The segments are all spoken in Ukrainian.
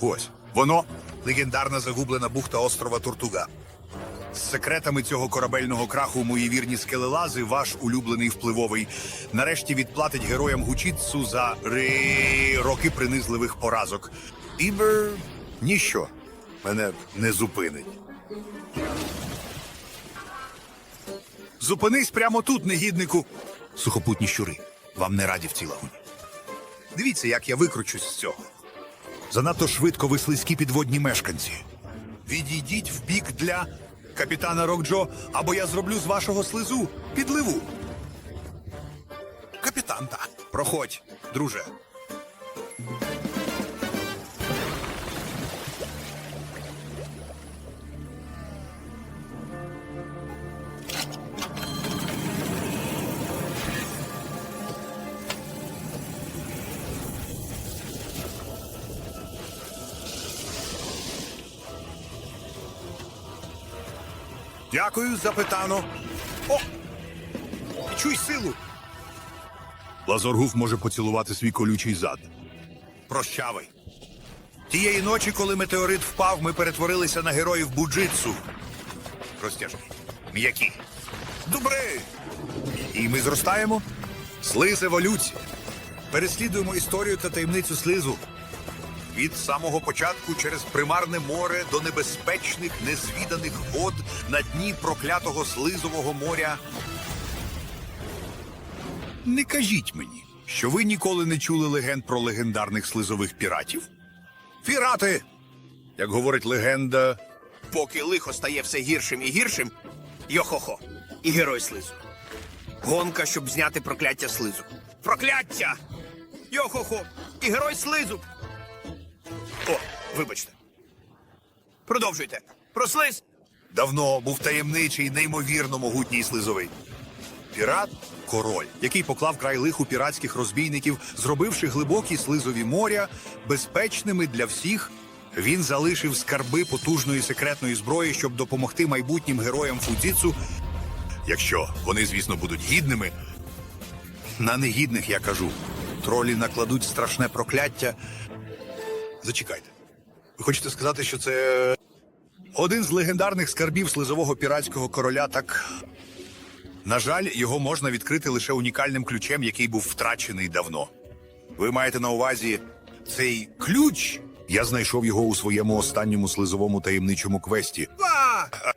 Ось воно легендарна загублена бухта острова Тортуга. З секретами цього корабельного краху мої вірні скелелази, ваш улюблений впливовий, нарешті відплатить героям Гучіцу за ри... роки принизливих поразок. Ібер ніщо мене не зупинить. Зупинись прямо тут, негіднику. Сухопутні щури. Вам не раді в цій лагуні. Дивіться, як я викручусь з цього. Занадто швидко ви слизькі підводні мешканці. Відійдіть в бік для капітана Рокджо, або я зроблю з вашого слизу підливу. Капітан, так. Проходь, друже. Дякую, запитано. О! Чуй силу. Лазоргуф може поцілувати свій колючий зад. Прощавай. Тієї ночі, коли метеорит впав, ми перетворилися на героїв буджитсу. Розтяжні. М'які. Добре. І ми зростаємо. Слиз еволюції. Переслідуємо історію та таємницю слизу. Від самого початку через примарне море до небезпечних незвіданих вод на дні проклятого слизового моря. Не кажіть мені, що ви ніколи не чули легенд про легендарних слизових піратів? Пірати! Як говорить легенда, Поки лихо стає все гіршим і гіршим, йо-хо-хо, і герой слизу. Гонка, щоб зняти прокляття слизу. Прокляття! Йо-хо-хо, і герой слизу. О, вибачте. Продовжуйте. Про слиз. давно був таємничий, неймовірно могутній слизовий. Пірат король, який поклав край лиху піратських розбійників, зробивши глибокі слизові моря безпечними для всіх. Він залишив скарби потужної секретної зброї, щоб допомогти майбутнім героям Фудзіцу, якщо вони, звісно, будуть гідними. На негідних я кажу, тролі накладуть страшне прокляття. Зачекайте. Ви хочете сказати, що це один з легендарних скарбів слизового піратського короля, так. На жаль, його можна відкрити лише унікальним ключем, який був втрачений давно. Ви маєте на увазі цей ключ? Я знайшов його у своєму останньому слизовому таємничому квесті. А!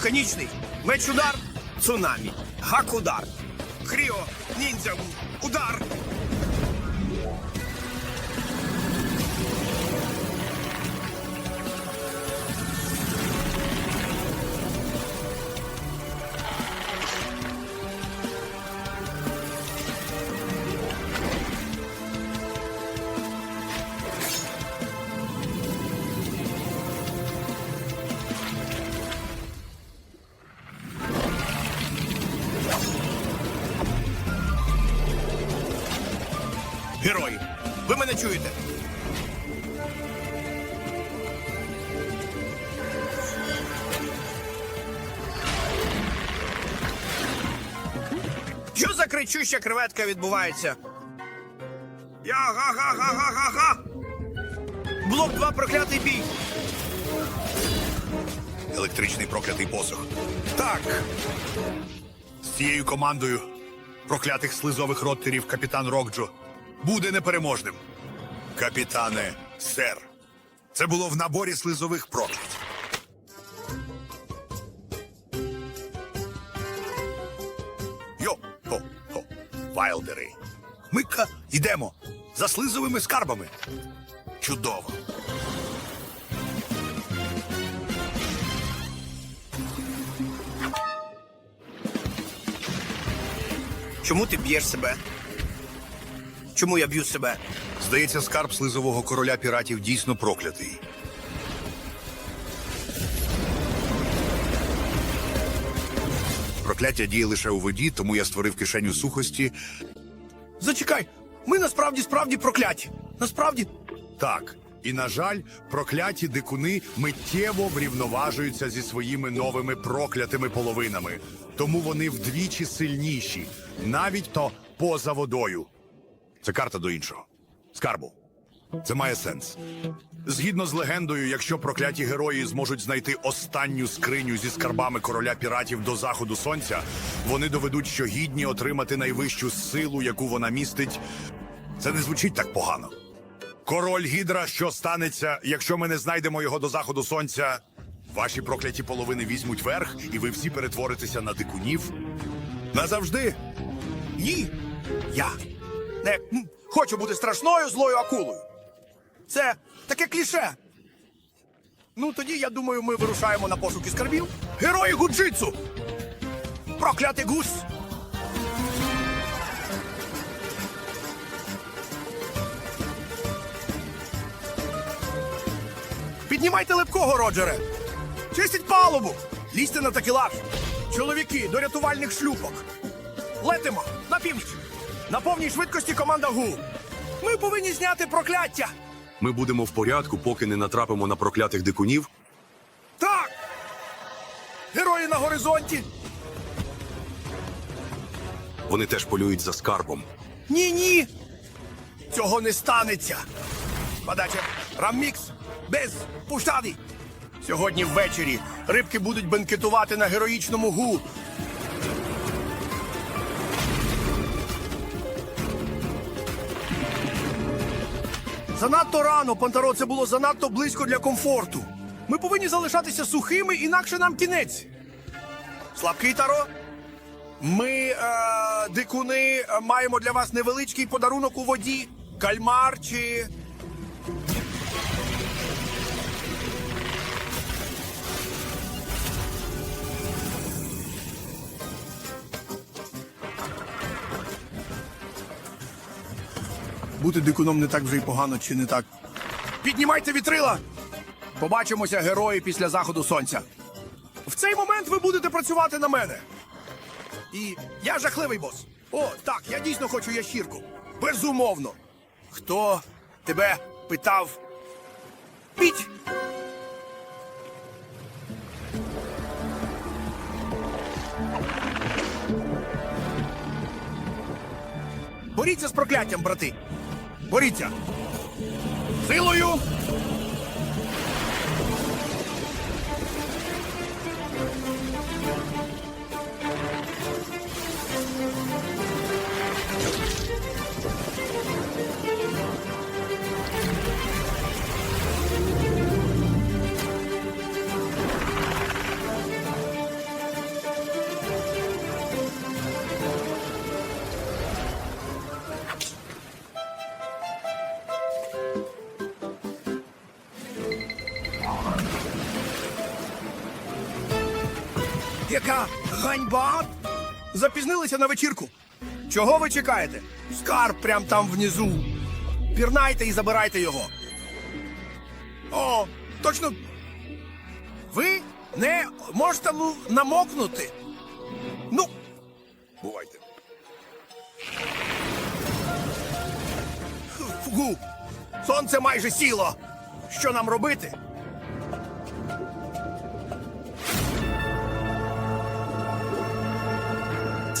Вулканічний меч-удар, цунамі, гак-удар, кріо, ніндзя, удар. Герої, ви мене чуєте? Що за кричуща креветка відбувається? Я га-га-га-га-га-га! Блок 2 проклятий бій! Електричний проклятий посох. Так. З цією командою проклятих слизових роттерів капітан Рокджо буде непереможним. Капітане, сер. Це було в наборі слизових проклять. Йо, хо, хо, Вайлдери. Ми-ка йдемо за слизовими скарбами. Чудово. Чому ти б'єш себе? Чому я б'ю себе? Здається, скарб слизового короля піратів дійсно проклятий. Прокляття діє лише у воді, тому я створив кишеню сухості. Зачекай, ми насправді справді прокляті. Насправді. Так, І, на жаль, прокляті дикуни миттєво врівноважуються зі своїми новими проклятими половинами. Тому вони вдвічі сильніші, навіть то поза водою. Це карта до іншого. Скарбу. Це має сенс. Згідно з легендою, якщо прокляті герої зможуть знайти останню скриню зі скарбами короля піратів до заходу сонця, вони доведуть, що гідні отримати найвищу силу, яку вона містить. Це не звучить так погано. Король Гідра, що станеться, якщо ми не знайдемо його до заходу сонця? Ваші прокляті половини візьмуть верх, і ви всі перетворитеся на дикунів? Назавжди? Ні. Я не хочу бути страшною злою акулою. Це таке кліше. Ну, тоді, я думаю, ми вирушаємо на пошуки скарбів. Герої Гуджитсу! Проклятий гус! Піднімайте липкого, Роджере! Чистіть палубу! Лізьте на такелаж! Чоловіки, до рятувальних шлюпок! Летимо на північ! На повній швидкості команда ГУ! Ми повинні зняти прокляття! Ми будемо в порядку, поки не натрапимо на проклятих дикунів. Так! Герої на горизонті! Вони теж полюють за скарбом. Ні, ні! Цього не станеться! Подача Раммікс без пуштади! Сьогодні ввечері рибки будуть бенкетувати на героїчному гу. Занадто рано, Пантаро, це було занадто близько для комфорту. Ми повинні залишатися сухими, інакше нам кінець. Слабкий таро? Ми, е, дикуни, маємо для вас невеличкий подарунок у воді. Кальмар чи. Бути дикуном не так вже й погано, чи не так. Піднімайте вітрила! Побачимося, герої, після заходу сонця. В цей момент ви будете працювати на мене. І я жахливий бос. О, так, я дійсно хочу ящірку. Безумовно. Хто тебе питав? Піть! Боріться з прокляттям, брати. Боріться. Силою. Яка ганьба! Запізнилися на вечірку. Чого ви чекаєте? Скарб прям там внизу. Пірнайте і забирайте його. О, точно. Ви не можете ну, намокнути. Ну, бувайте. Фу, сонце майже сіло. Що нам робити?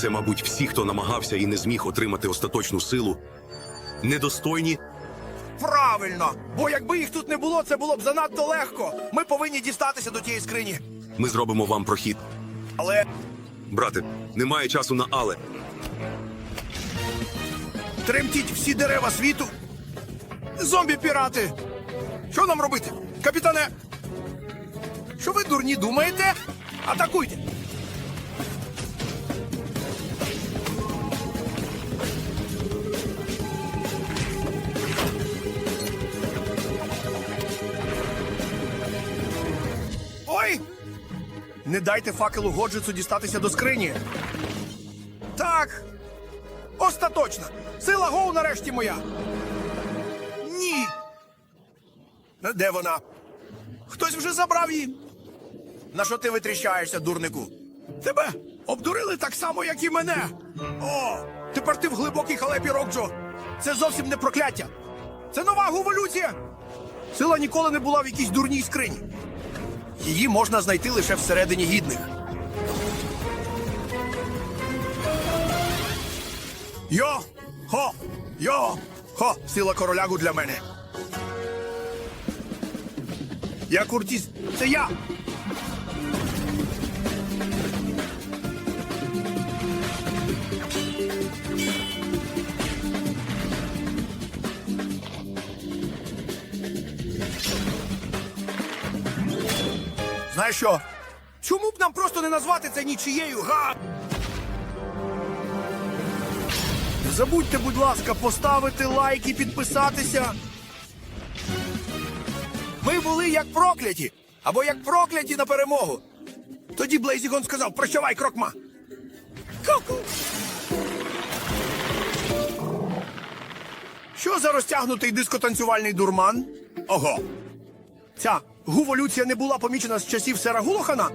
Це, мабуть, всі, хто намагався і не зміг отримати остаточну силу. Недостойні. Правильно! Бо якби їх тут не було, це було б занадто легко. Ми повинні дістатися до тієї скрині. Ми зробимо вам прохід. Але Брате, немає часу на але. тремтіть всі дерева світу. Зомбі-пірати! Що нам робити? Капітане! Що ви дурні думаєте? Атакуйте! Не дайте факелу Годжицу дістатися до скрині. Так. Остаточно. Сила Гоу нарешті моя. Ні. Е, Де вона? Хтось вже забрав її. На що ти витріщаєшся, дурнику? Тебе обдурили так само, як і мене. О, тепер ти в глибокій халепі Рокджо. Це зовсім не прокляття. Це нова гуволюція. Сила ніколи не була в якійсь дурній скрині. Її можна знайти лише всередині гідних. Йо! Хо! Йо! Хо! Сила королягу для мене. Я Куртіс. Це я! Знаєш що? Чому б нам просто не назвати це нічією, га? Не забудьте, будь ласка, поставити лайк і підписатися. Ми були як прокляті, або як прокляті на перемогу. Тоді Блейзігон сказав: прощавай, крокма. Ку-ку. Що за розтягнутий дискотанцювальний дурман? Ого. Ця гуволюція не була помічена з часів Сера Гулохана?